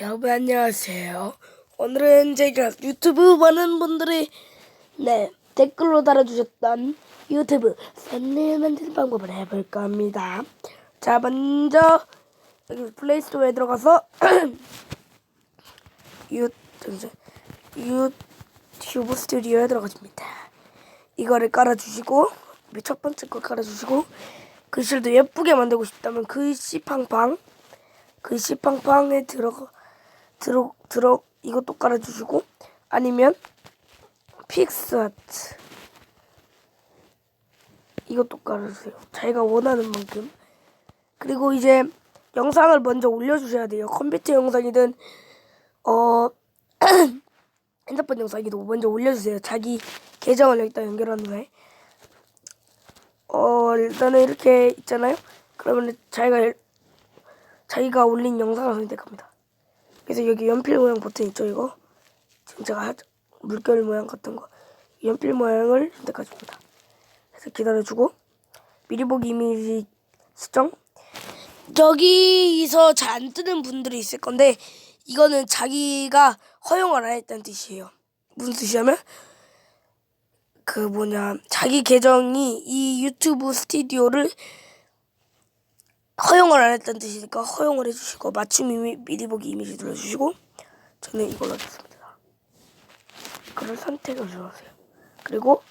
여러분 안녕하세요. 오늘은 제가 유튜브 많은 분들이 네 댓글로 달아주셨던 유튜브 썸네일 만드는 방법을 해볼까 합니다. 자 먼저 여기 플레이스토어에 들어가서 유 잠시 유튜브 스튜디오에 들어가줍니다. 이거를 깔아주시고 첫 번째 거 깔아주시고 글씨도 예쁘게 만들고 싶다면 글씨 팡팡 글씨 팡팡에 들어가 들어 들어 이것도 깔아주시고 아니면 픽스아트 이것도 깔아주세요. 자기가 원하는 만큼 그리고 이제 영상을 먼저 올려주셔야 돼요. 컴퓨터 영상이든 어 핸드폰 영상이든 먼저 올려주세요. 자기 계정을 여기다 연결한 후에 어 일단은 이렇게 있잖아요. 그러면 자기가 자기가 올린 영상을 선택합니다. 그래서 여기 연필 모양 버튼 있죠 이거 지금 제가 하, 물결 모양 같은 거 연필 모양을 선택하십니다. 그래서 기다려주고 미리 보기 이미지 수정 저기서 잘 안 뜨는 분들이 있을 건데 이거는 자기가 허용을 안 했다는 뜻이에요. 무슨 뜻이냐면 그 뭐냐 자기 계정이 이 유튜브 스튜디오를 허용을 안 했다는 뜻이니까 허용을 해주시고 맞춤 이미 미리 보기 이미지 눌러주시고 저는 이걸로 하겠습니다. 그걸 선택을 해주세요. 그리고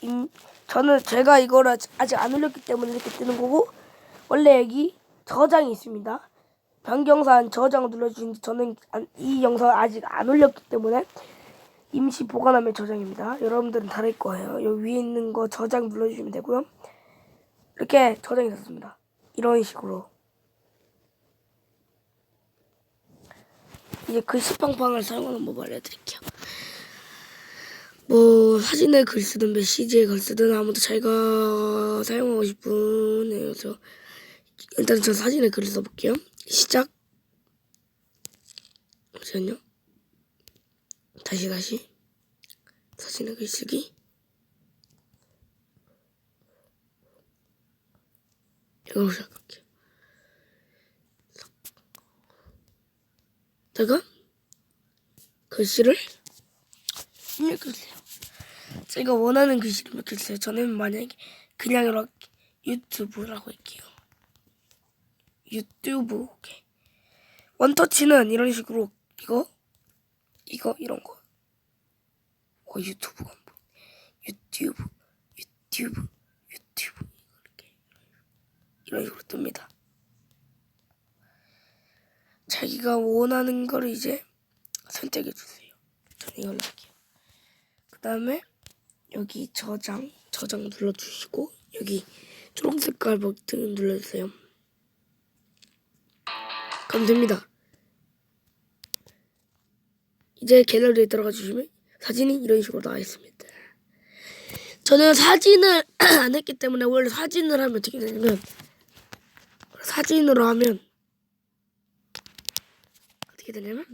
임, 저는 제가 이걸 아직, 안 올렸기 때문에 이렇게 뜨는 거고 원래 여기 저장이 있습니다. 변경사한 저장 눌러주신데 저는 안- 이 영상을 아직 안 올렸기 때문에 임시 보관함의 저장입니다. 여러분들은 다를 거예요. 여기 위에 있는 거 저장 눌러주시면 되고요. 이렇게 저장이 됐습니다. 이런 식으로 이제 글씨팡팡을 사용하는 법 알려드릴게요. 뭐 사진에 글 쓰든 메시지에 글 쓰든 아무도 자기가 사용하고 싶은 그래서 일단 저 사진에 글을 써볼게요. 시작. 잠시만요. 다시 다시 사진에 글 쓰기. 이걸로 시작할게요. 제가 글씨를 입력해주세요. 제가 원하는 글씨를 입력해주세요. 저는 만약에 그냥 이렇게 유튜브라고 할게요. 유튜브 오케이. 원터치는 이런 식으로 이거 이거 이런 거. 어 유튜브가 안 보여. 유튜브 유튜브 이런 식으로 뜹니다. 자기가 원하는 거를 이제 선택해 주세요. 저는 이걸로 할게요. 그 다음에 여기 저장 저장 눌러주시고 여기 초록 색깔 버튼 눌러주세요. 그럼 됩니다. 이제 갤러리에 들어가 주시면 사진이 이런 식으로 나와 있습니다. 저는 사진을 안 했기 때문에 원래 사진을 하면 어떻게 되냐면 사진으로 하면 어떻게 되냐면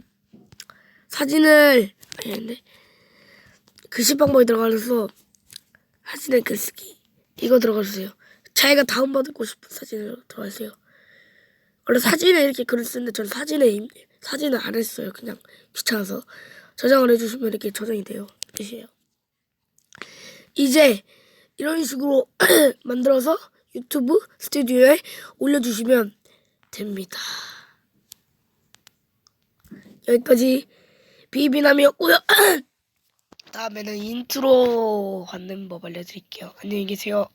사진을 아니 근데 글씨 방법에 들어가서 사진에 글쓰기 이거 들어가주세요. 자기가 다운받고 싶은 사진을 들어가세요. 원래 사진에 이렇게 글을 쓰는데 저는 사진에 임- 사진을 안 했어요. 그냥 귀찮아서 저장을 해주시면 이렇게 저장이 돼요. 끝이에요. 이제 이런 식으로 만들어서 유튜브 스튜디오에 올려주시면 됩니다. 여기까지 비비남이었고요. 다음에는 인트로 받는 법 알려드릴게요. 안녕히 계세요.